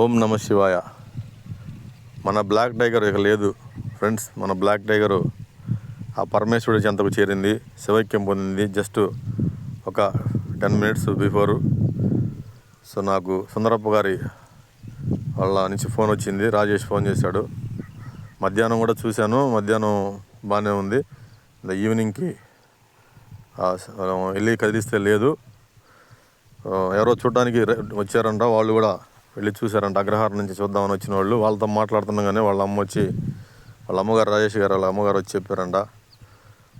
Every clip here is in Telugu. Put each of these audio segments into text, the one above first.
ఓం నమ శివాయ. మన బ్లాక్ టైగర్ ఇక లేదు. ఫ్రెండ్స్ మన బ్లాక్ టైగరు ఆ పరమేశ్వరుడి చెంతకు చేరింది శివైక్యం పొందింది జస్ట్ ఒక టెన్ మినిట్స్ బిఫోర్. సో నాకు సుందరప్ప గారి వాళ్ళ నుంచి ఫోన్ వచ్చింది రాజేష్ ఫోన్ చేశాడు. మధ్యాహ్నం కూడా చూశాను మధ్యాహ్నం బాగానే ఉంది. ఈవినింగ్కి వెళ్ళి కదిలిస్తే లేదు. ఎవరో చూడడానికి వచ్చారంట వాళ్ళు కూడా వెళ్ళి చూశారంట. అగ్రహారం నుంచి చూద్దామని వచ్చిన వాళ్ళు. వాళ్ళతో మాట్లాడుతుండగానే వాళ్ళ అమ్మ వచ్చి వాళ్ళ అమ్మగారు రాజేష్ గారు వాళ్ళ అమ్మగారు వచ్చి చెప్పారంట.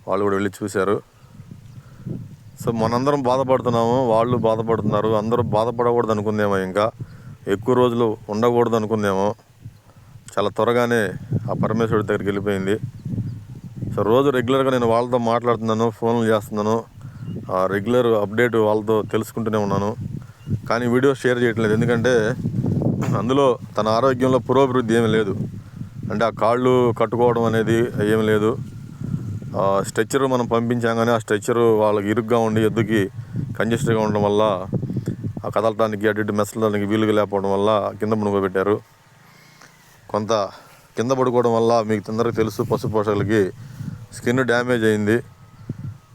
వాళ్ళు కూడా వెళ్ళి చూశారు. సో మనందరం బాధపడుతున్నాము. వాళ్ళు బాధపడుతున్నారు. అందరూ బాధపడకూడదు అనుకుందేమో ఇంకా. ఎక్కువ రోజులు ఉండకూడదు అనుకుందేమో. చాలా త్వరగానే ఆ పరమేశ్వరుడి దగ్గరికి వెళ్ళిపోయింది. సో రోజు రెగ్యులర్గా నేను వాళ్ళతో మాట్లాడుతున్నాను ఫోన్లు చేస్తున్నాను. ఆ రెగ్యులర్ అప్డేట్ వాళ్ళతో తెలుసుకుంటూనే ఉన్నాను. కానీ వీడియో షేర్ చేయట్లేదు. ఎందుకంటే అందులో తన ఆరోగ్యంలో పురోభివృద్ధి ఏమీ లేదు. అంటే ఆ కాళ్ళు కట్టుకోవడం అనేది ఏమీ లేదు. స్ట్రెచ్చర్ మనం పంపించాం కానీ ఆ స్ట్రెచ్చర్ వాళ్ళకి ఇరుగ్గా ఉండి ఎద్దుకి కంజెస్ట్గా ఉండడం వల్ల ఆ కదలటానికి అటు ఇటు మెసలడానికి వీలుగా లేకపోవడం వల్ల కింద పడుకోబెట్టారు కొంత కింద పడుకోవడం వల్ల మీకు తొందరగా తెలుసు పశు పోషకులకి స్కిన్ డ్యామేజ్ అయింది.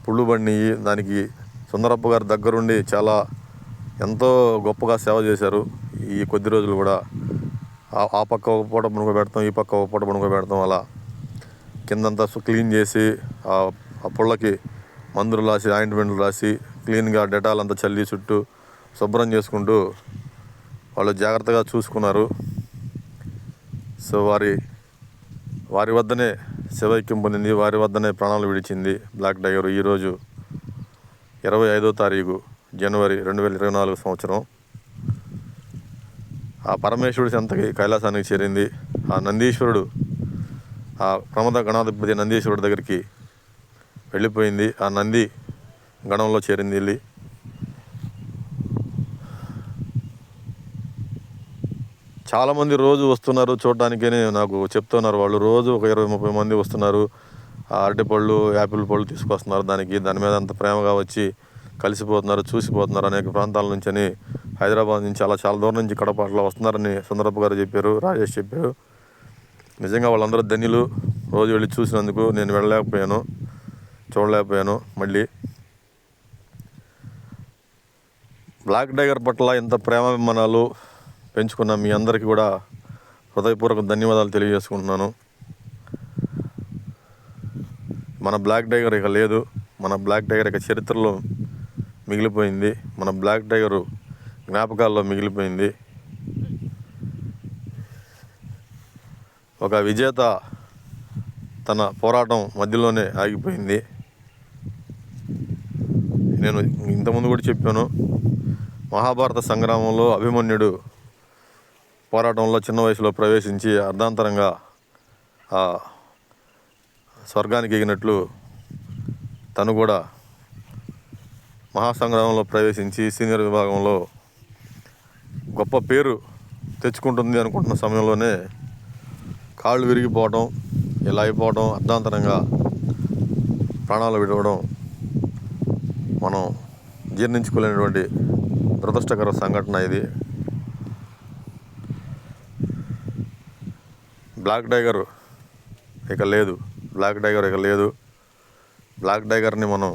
పుళ్ళు పడినాయి. దానికి సుందరప్ప గారి దగ్గరుండి చాలా ఎంతో గొప్పగా సేవ చేశారు. ఈ కొద్ది రోజులు కూడా ఆ- ఆ పక్క ఒక పూట మునుగో పెడతాం ఈ పక్క ఒక పూట మునుగో పెడతాం అలా. కిందంతా సు- క్లీన్ చేసి ఆ ఆ పుళ్ళకి మందులు రాసి ఆయింట్మెంట్లు రాసి క్లీన్గా డెటాల్ అంతా చల్లి చుట్టూ శుభ్రం చేసుకుంటూ వాళ్ళు జాగ్రత్తగా చూసుకున్నారు. సో వారి వారి వద్దనే శివైక్యం పొందింది. వారి వద్దనే ప్రాణాలు విడిచింది. బ్లాక్ టైగర్ ఈరోజు ఇరవై ఐదో తారీఖు. జనవరి రెండు వేల ఇరవై నాలుగు సంవత్సరం. ఆ పరమేశ్వరుడి చెంతకి కైలాసానికి చేరింది. ఆ నందీశ్వరుడు ఆ ప్రమద గణాధిపతి నందీశ్వరుడి దగ్గరికి వెళ్ళిపోయింది. ఆ నంది గణంలో చేరింది వెళ్ళి. చాలామంది రోజు వస్తున్నారు చూడటానికని నాకు చెప్తున్నారు వాళ్ళు. రోజు ఒక ఇరవై ముప్పై మంది వస్తున్నారు. ఆ అరటిపళ్ళు యాపిల్ పళ్ళు తీసుకొస్తున్నారు దానికి. దాని మీద అంత ప్రేమగా వచ్చి కలిసిపోతున్నారు చూసిపోతున్నారు అనేక ప్రాంతాల నుంచి అని హైదరాబాద్ నుంచి అలా చాలా దూరం నుంచి కడప అట్లా వస్తున్నారని సందర్భ గారు చెప్పారు రాజేష్ చెప్పారు. నిజంగా వాళ్ళందరూ ధన్యులు. రోజు వెళ్ళి చూసినందుకు నేను వెళ్ళలేకపోయాను చూడలేకపోయాను మళ్ళీ. బ్లాక్ టైగర్ పట్ల ఇంత ప్రేమాభిమానాలు పెంచుకున్న మీ అందరికీ కూడా హృదయపూర్వక ధన్యవాదాలు తెలియజేసుకుంటున్నాను. మన బ్లాక్ టైగర్ ఇక లేదు మన బ్లాక్ టైగర్ ఇక చరిత్రలో మిగిలిపోయింది. మన బ్లాక్ టైగరు జ్ఞాపకాల్లో మిగిలిపోయింది. ఒక విజేత తన పోరాటం మధ్యలోనే ఆగిపోయింది. నేను ఇంతకుముందు కూడా చెప్పాను మహాభారత సంగ్రామంలో అభిమన్యుడు పోరాటంలో చిన్న వయసులో ప్రవేశించి అర్ధాంతరంగా ఆ స్వర్గానికి ఎగినట్లు తను కూడా మహాసంగ్రామంలో ప్రవేశించి సీనియర్ విభాగంలో గొప్ప పేరు తెచ్చుకుంటుంది అనుకుంటున్న సమయంలోనే కాళ్ళు విరిగిపోవడం ఇలా అయిపోవడం అర్ధాంతరంగా ప్రాణాలు విడవడం మనం జీర్ణించుకోలేనటువంటి దురదృష్టకర సంఘటన ఇది. బ్లాక్ టైగర్ ఇక లేదు. బ్లాక్ టైగర్ ఇక లేదు. బ్లాక్ టైగర్ని మనం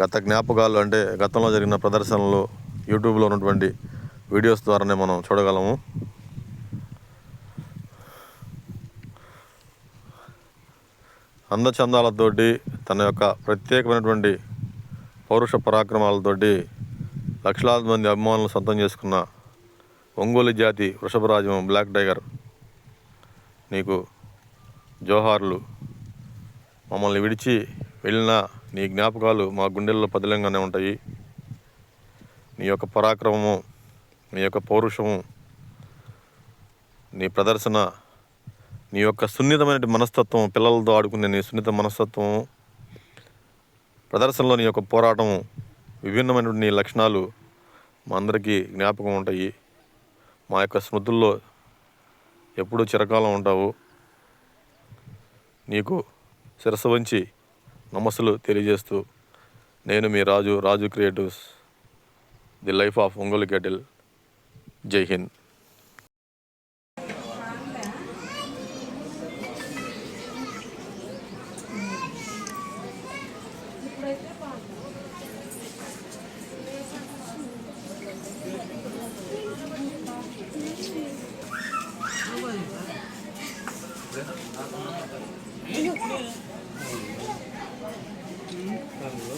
గత జ్ఞాపకాలు అంటే గతంలో జరిగిన ప్రదర్శనలు యూట్యూబ్లో ఉన్నటువంటి వీడియోస్ ద్వారానే మనం చూడగలము. అందచందాలతోటి తన యొక్క ప్రత్యేకమైనటువంటి పౌరుష పరాక్రమాలతోటి లక్షలాది మంది అభిమానులు సొంతం చేసుకున్న ఒంగోలు జాతి వృషభరాజం బ్లాక్ టైగర్ నీకు జోహార్లు మమ్మల్ని విడిచి వెళ్ళిన నీ జ్ఞాపకాలు మా గుండెల్లో పదిలంగానే ఉంటాయి. నీ యొక్క పరాక్రమము నీ యొక్క పౌరుషము నీ ప్రదర్శన నీ యొక్క సున్నితమైన మనస్తత్వం పిల్లలతో ఆడుకునే నీ సున్నిత మనస్తత్వం ప్రదర్శనలో నీ యొక్క పోరాటము విభిన్నమైనటువంటి నీ లక్షణాలు మా అందరికీ జ్ఞాపకం ఉంటాయి. మా యొక్క స్మృతుల్లో ఎప్పుడూ చిరకాలం ఉంటావు. నీకు శిరస్సు వంచి నమస్సులు తెలియజేస్తూ నేను మీ Raju Raju creatives the life of Ongole cattle Jai Hind.